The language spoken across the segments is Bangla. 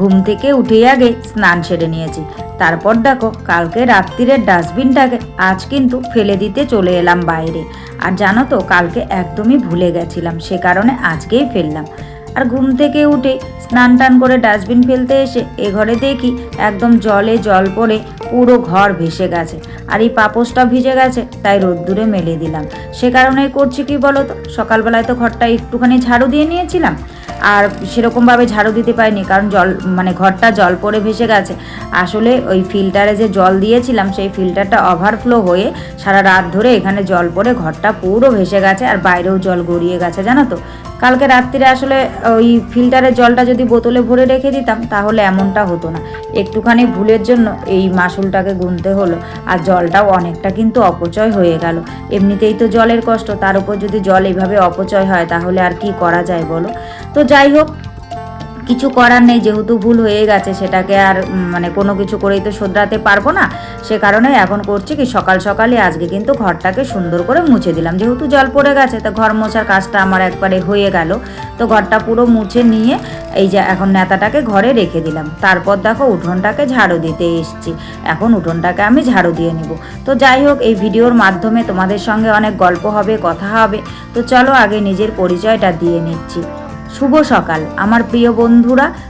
ঘুম থেকে উঠেই আগে স্নান সেরে নিয়েছি। তারপর দেখো, কালকে রাত্রিরের ডাস্টবিনটাকে আজ কিন্তু ফেলে দিতে চলে এলাম বাইরে। আর জানো তো, কালকে একদমই ভুলে গেছিলাম, সে কারণে আজকেই ফেললাম। আর ঘুম থেকে উঠে স্নান টান করে ডাস্টবিন ফেলতে এসে এ ঘরে দেখি একদম জলে জল পড়ে পুরো ঘর ভেসে গেছে। আর এই পাপোসটা ভিজে গেছে, তাই রোদ্দুরে মেলে দিলাম। সে কারণে করছি কি বলো তো? সকালবেলায় তো ঘরটা একটুখানি ঝাড়ু দিয়ে নিয়েছিলাম। আর সেরকমভাবে ঝাড়ু দিতে পারিনি, কারণ জল মানে ঘরটা জল পড়ে ভেসে গেছে। আসলে ওই ফিল্টারে যে জল দিয়েছিলাম, সেই ফিল্টারটা ওভারফ্লো হয়ে সারা রাত ধরে এখানে জল পড়ে ঘরটা পুরো ভেসে গেছে, আর বাইরেও জল গড়িয়ে গেছে, জানো তো? কালকে রাত্রিরে আসলে ওই ফিল্টারের জলটা যদি বোতলে ভরে রেখে দিতাম তাহলে এমনটা হতো না। একটুখানি ভুলের জন্য এই মাসুলটাকে গুনতে হলো, আর জলটাও অনেকটা কিন্তু অপচয় হয়ে গেল। এমনিতেই তো জলের কষ্ট, তার উপর যদি জল এইভাবে অপচয় হয়, তাহলে আর কি করা যায় বলো? তো যাই হোক কিছু করার নেই, যেহেতু ভুল হয়ে গেছে সেটাকে আর মানে কোনো কিছু করেই তো শোধরাতে পারব না। সে কারণে এখন করছি কি, সকাল সকালে আজকে কিন্তু ঘরটাকে সুন্দর করে মুছে দিলাম। যেহেতু জল পড়ে গেছে, তো ঘর মোছার কাজটা আমার একবারে হয়ে গেল। তো ঘরটা পুরো মুছে নিয়ে এই যে এখন নেতাটাকে ঘরে রেখে দিলাম। তারপর দেখো উঠোনটাকে ঝাড়ু দিতে এসছি। এখন উঠোনটাকে আমি ঝাড়ু দিয়ে নিব। তো যাই হোক, এই ভিডিওর মাধ্যমে তোমাদের সঙ্গে অনেক গল্প হবে, কথা হবে। তো চলো আগে নিজের পরিচয়টা দিয়ে নিচ্ছি। শুভ সকাল আমার প্রিয় বন্ধুরা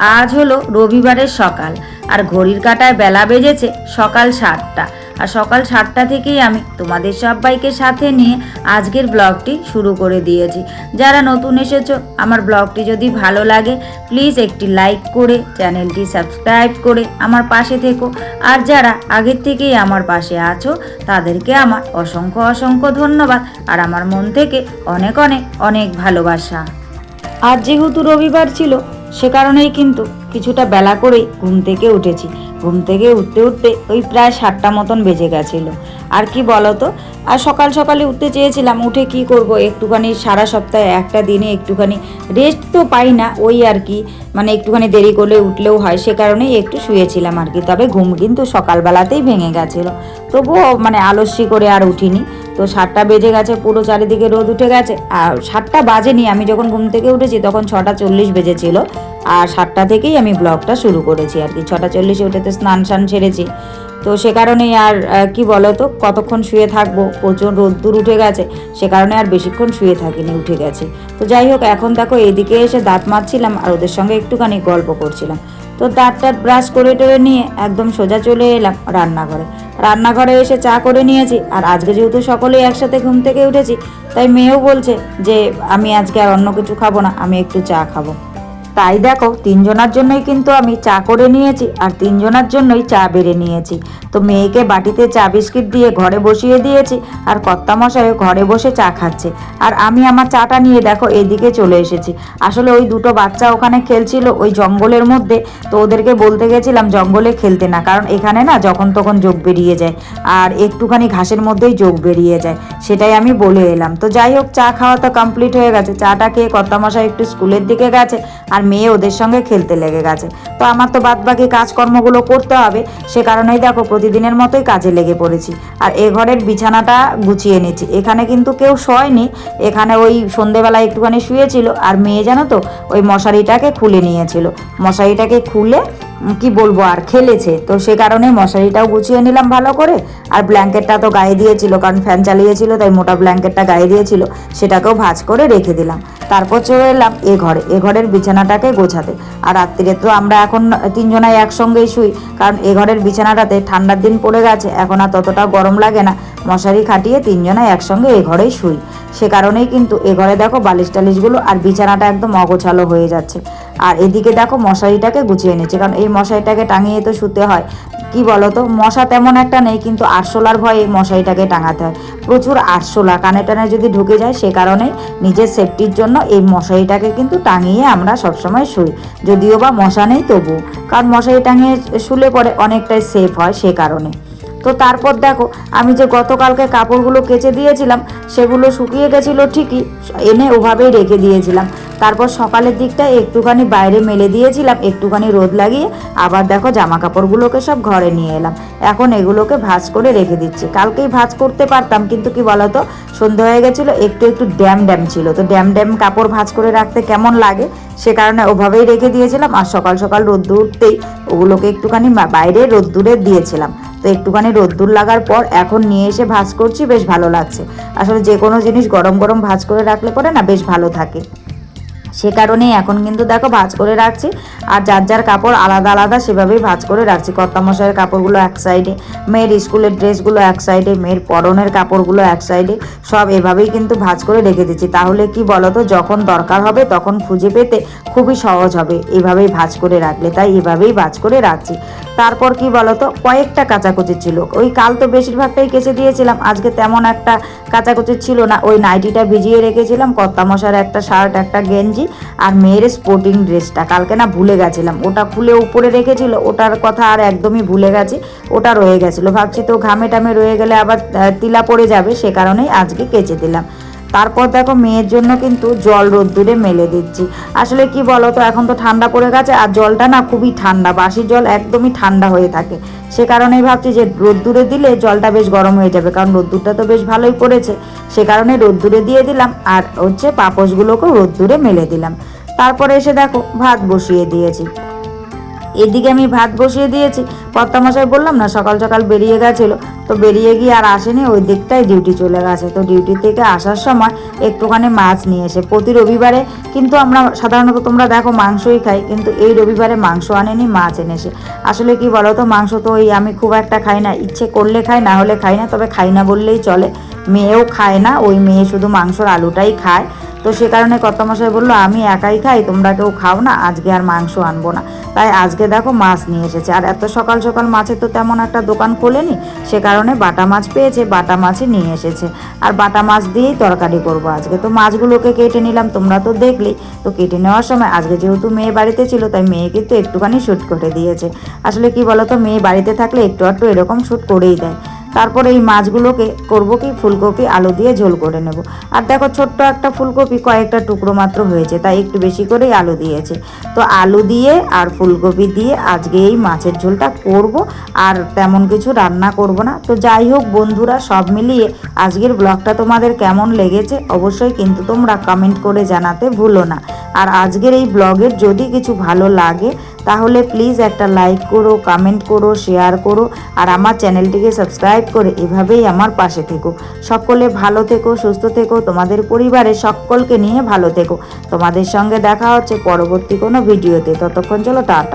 আজ হলো রবিবারের সকাল, আর ঘড়ির কাঁটায় বেলা বেজেছে সকাল সাতটা। আর সকাল সাতটা থেকেই আমি তোমাদের সবাইকে সাথে নিয়ে আজকের ব্লগটি শুরু করে দিয়েছি। যারা নতুন এসেছ, আমার ব্লগটি যদি ভালো লাগে প্লিজ একটি লাইক করে, চ্যানেলটি সাবস্ক্রাইব করে আমার পাশে থেকো। আর যারা আগের থেকেই আমার পাশে আছো, তাদেরকে আমার অসংখ্য অসংখ্য ধন্যবাদ, আর আমার মন থেকে অনেক অনেক অনেক ভালোবাসা। আজ যেহেতু রবিবার ছিল সে কারণেই কিন্তু কিছুটা বেলা করেই ঘুম থেকে উঠেছি। ঘুম থেকে উঠতে উঠতে ওই প্রায় সাতটা মতন বেজে গেছিল। আর কি বলতো? আর সকাল সকালে উঠতে চেয়েছিলাম, উঠে কি করব? একটুখানি সারা সপ্তাহে একটা দিনে একটুখানি রেস্ট তো পাই না, ওই আর কি। মানে একটুখানি দেরি করলে উঠলেও হয়, সে কারণেই একটু শুয়েছিলাম আর কি। তবে ঘুম কিন্তু সকালবেলাতেই ভেঙে গেছিল। তবুও মানে আলস্যি করে আর উঠিনি। তো সাতটা বেজে গেছে, পুরো চারিদিকে রোদ উঠে গেছে। আর সাতটা বাজেনি, আমি যখন ঘুম থেকে উঠেছি তখন ছটা চল্লিশ বেজেছিল। আর সাতটা থেকেই আমি ব্লগটা শুরু করেছি আর কি, ছটা চল্লিশে উঠে তো স্নান টান সেরেছি। তো সে কারণেই আর কি বলো তো কতক্ষণ শুয়ে থাকব, প্রচুর রোদ্দুর উঠে গেছে, সে কারণে আর বেশিক্ষণ শুয়ে থাকিনি, উঠে গেছে। তো যাই হোক, এখন দেখো এদিকে এসে দাঁত মারছিলাম আর ওদের সঙ্গে একটুখানি গল্প করছিলাম। তো দাঁত টাত ব্রাশ করে টরে নিয়ে একদম সোজা চলে এলাম রান্নাঘরে। রান্নাঘরে এসে চা করে নিয়েছি আর আজকে যেহেতু সকলেই একসাথে ঘুম থেকে উঠেছি, তাই মেয়েও বলছে যে, আমি আজকে আর অন্য কিছু খাব না, আমি একটু চা খাব। তাই দেখো, তিনজনার জন্যই কিন্তু আমি চা করে নিয়েছি আর তিনজনার জন্যই চা বেড়ে নিয়েছি। তো মেয়েকে বাটিতে চা বিস্কিট দিয়ে ঘরে বসিয়ে দিয়েছি আর কর্তামশাই ঘরে বসে চা খাচ্ছে। আর আমি আমার চাটা নিয়ে দেখো এদিকে চলে এসেছি। আসলে ওই দুটো বাচ্চা ওখানে খেলছিল ওই জঙ্গলের মধ্যে। তো ওদেরকে বলতে গেছিলাম জঙ্গলে খেলতে না, কারণ এখানে না যখন তখন যোগ বেরিয়ে যায় আর একটুখানি ঘাসের মধ্যেই যোগ বেরিয়ে যায়, সেটাই আমি বলে এলাম। তো যাই হোক, চা খাওয়া তো কমপ্লিট হয়ে গেছে। চাটা খেয়ে কর্তামশাই একটু স্কুলের দিকে গেছে আর মেয়ে ওদের সঙ্গে খেলতে লেগে গেছে। তো আমার তো বাদ বাকি কাজকর্মগুলো করতে হবে, সে কারণেই দেখো প্রতিদিনের মতোই কাজে লেগে পড়েছি। আর এ ঘরের বিছানাটা গুছিয়ে নিচ্ছি এখানে কিন্তু কেউ শয়নি, এখানে ওই সন্ধেবেলা একটুখানি শুয়েছিল, আর মেয়ে জানো তো, ওই মশারিটাকে খুলে নিয়েছিল। মশারিটাকে খুলে কি বলব, আর খেলেছে। তো সে কারণে মশারিটাও গুছিয়ে নিলাম ভালো করে। আর ব্ল্যাঙ্কেটটা তো গায়ে দিয়েছিল, কারণ ফ্যান চালিয়েছিল, তাই মোটা ব্ল্যাঙ্কেটটা গায়ে দিয়েছিল। সেটাকেও ভাঁজ করে রেখে দিলাম। তারপর চলে এলাম এ ঘরে। এ ঘরের বিছানাটাকে গোছাতে। আর রাত্রিরে তো আমরা এখন তিনজনাই একসঙ্গেই শুই, কারণ এ ঘরের বিছানাটাতে ঠান্ডার দিন পড়ে গেছে। এখন আর ততটা গরম লাগে না। মশারি খাটিয়ে তিনজনাই একসঙ্গে এ ঘরেই শুই। সে কারণেই কিন্তু এ ঘরে দেখো বালিশ টালিশগুলো আর বিছানাটা একদম অগোছালো হয়ে যাচ্ছে। আর এদিকে দেখো মশারিটাকে গুছিয়ে নিচ্ছে, কারণ এই মশারিটাকে টাঙিয়ে তো শুতে হয়। কি বলতো, মশা তেমন একটা নেই, কিন্তু আরশোলার ভয়ে এই মশারিটাকে টাঙাতে হয়। প্রচুর আরশোলা, কানে টানে যদি ঢুকে যায়, সে কারণেই নিজের সেফটির জন্য এই মশারিটাকে কিন্তু টাঙিয়ে আমরা সবসময় শুই। যদিও বা মশা নেই তবু কারণ মশারি টাঙিয়ে শুলে পরে অনেকটাই সেফ হয় সে কারণে। তো তারপর দেখো, আমি যে গতকালকে কাপড়গুলো কেচে দিয়েছিলাম, সেগুলো শুকিয়ে গেছিল ঠিকই, এনে ওভাবেই রেখে দিয়েছিলাম। তারপর সকালের দিকটায় একটুখানি বাইরে মেলে দিয়েছিলাম, একটুখানি রোদ লাগিয়ে, আবার দেখো জামা কাপড়গুলোকে সব ঘরে নিয়ে এলাম। এখন এগুলোকে ভাঁজ করে রেখে দিচ্ছি। কালকেই ভাঁজ করতে পারতাম, কিন্তু কি বলতো, সন্ধে হয়ে গেছিল, একটু একটু ড্যাম ড্যাম ছিল। তো ড্যাম ড্যাম কাপড় ভাঁজ করে রাখতে কেমন লাগে, সে কারণে ওভাবেই রেখে দিয়েছিলাম। আর সকাল সকাল রোদ্দুর উঠতেই ওগুলোকে একটুখানি বাইরে রোদ্দুরে দিয়েছিলাম। তো একটুখানি রোদ্দুর লাগার পর এখন নিয়ে এসে ভাজ করছি, বেশ ভালো লাগছে। আসলে যে কোনো জিনিস গরম গরম ভাজ করে রাখলে পরে না বেশ ভালো থাকে। সে কারণেই এখন কিন্তু দেখো ভাজ করে রাখছি। আর যার যার কাপড় আলাদা আলাদা সেভাবেই ভাজ করে রাখছি। কর্তামশাইয়ের কাপড়গুলো এক সাইডে, মেয়ের স্কুলের ড্রেসগুলো এক সাইডে, মেয়ের পরনের কাপড়গুলো এক সাইডে, সব এভাবেই কিন্তু ভাজ করে রেখে দিচ্ছি। তাহলে কি বলতো, যখন দরকার হবে তখন খুঁজে পেতে খুবই সহজ হবে এভাবেই ভাজ করে রাখলে। তাই এভাবেই ভাজ করে রাখছি। তারপর কি বলতো, কয়েকটা কাচাকুচি ছিল। ওই কাল তো বেশিরভাগটাই কেচে দিয়েছিলাম। আজকে তেমন একটা কাচাকুচি ছিল না। ওই নাইটিটা ভিজিয়ে রেখেছিলাম। কর্তামশার একটা শার্ট, একটা গেঞ্জি আর মেয়ের স্পোর্টিং ড্রেসটা কালকে না ভুলে গেছিলাম। ওটা খুলে উপরে রেখেছিল, ওটার কথা আর একদমই ভুলে গেছি। ওটা রয়ে গেছিল। ভাবছি তো ঘামে টামে রয়ে গেলে আবার তিলা পড়ে যাবে, সে কারণেই আজকে কেচে দিলাম। তারপর দেখো মেয়ের জন্য কিন্তু জল রোদ্দুরে মেলে দিচ্ছি। আসলে কি বলো তো এখন তো ঠান্ডা পড়ে গেছে আর জলটা না খুবই ঠান্ডা, বাসি জল একদমই ঠান্ডা হয়ে থাকে। সে কারণেই ভাবছি যে রোদ্দুরে দিলে জলটা বেশ গরম হয়ে যাবে, কারণ রোদ্দুরটা তো বেশ ভালোই পড়েছে। সে কারণে রোদ্দুরে দিয়ে দিলাম আর হচ্ছে পাপোশগুলোকেও রোদ্দুরে মেলে দিলাম। তারপরে এসে দেখো ভাত বসিয়ে দিয়েছি। এদিকে আমি ভাত বসিয়ে দিয়েছি। কর্তামশাই বললাম, না, সকাল সকাল বেরিয়ে গেছিল। তো বেরিয়ে গিয়ে আর আসেনি, ওই দিকটাই ডিউটি চলে গেছে। তো ডিউটি থেকে আসার সময় একটুখানি মাছ নিয়ে এসে, প্রতি রবিবারে কিন্তু আমরা, সাধারণত তোমরা দেখো মাংসই খাই, কিন্তু এই রবিবারে মাংস আনেনি, মাছ এনেছে। আসলে কি বলো তো মাংস তো ওই আমি খুব একটা খাই না। ইচ্ছে করলে খাই, না হলে খাই না, তবে খাই না বললেই চলে। মেয়েও খায় না, ওই মেয়ে শুধু মাংসর আলুটাই খায়। তো সে কারণে কর্তামশাই বলল, আমি একাই খাই, তোমরা কেউ খাও না, আজকে আর মাংস আনব না। তাই আজকে দেখো মাছ নিয়ে এসেছে। আর এত সকাল সকাল মাছের তো তেমন একটা দোকান খোলেনি, সে কারণে বাটা মাছ পেয়েছে, বাটা মাছই নিয়ে এসেছে। আর বাটা মাছ দিয়েই তরকারি করব আজকে। তো মাছগুলোকে কেটে নিলাম, তোমরা তো দেখলেই। তো কেটে নেওয়ার সময়, আজকে যেহেতু মেয়ে বাড়িতে ছিল, তাই মেয়ে কিন্তু একটুখানি শ্যুট করে দিয়েছে। আসলে কি বলতো, মেয়ে বাড়িতে থাকলে একটু একটু এরকম শ্যুট করেই দেয়। তারপরে এই মাছগুলোকে করব কি? ফুলকপি, আলু দিয়ে ঝোল করে নেব। আর দেখো ছোট্ট একটা ফুলকপি, কয়েকটা টুকরো মাত্র হয়েছে, তাই একটু বেশি করেই আলু দিয়েছে। তো আলু দিয়ে আর ফুলকপি দিয়ে আজকে এই মাছের ঝোলটা করব, আর তেমন কিছু রান্না করব না। তো যাই হোক বন্ধুরা, সব মিলিয়ে আজকের ব্লগটা তোমাদের কেমন লেগেছে অবশ্যই কিন্তু তোমরা কমেন্ট করে জানাতে ভুলো না। আর আজকের এই ব্লগের যদি কিছু ভালো লাগে তাহলে প্লিজ একটা লাইক করো কমেন্ট করো শেয়ার করো, আর আমার চ্যানেলটিকে সাবস্ক্রাইব করে এভাবেই আমার পাশে থেকো। সকলে ভালো থেকো, সুস্থ থেকো, তোমাদের পরিবারে সকলকে নিয়ে ভালো থেকো। তোমাদের সঙ্গে দেখা হচ্ছে পরবর্তী কোনো ভিডিওতে ততক্ষণ চলো, টাটা।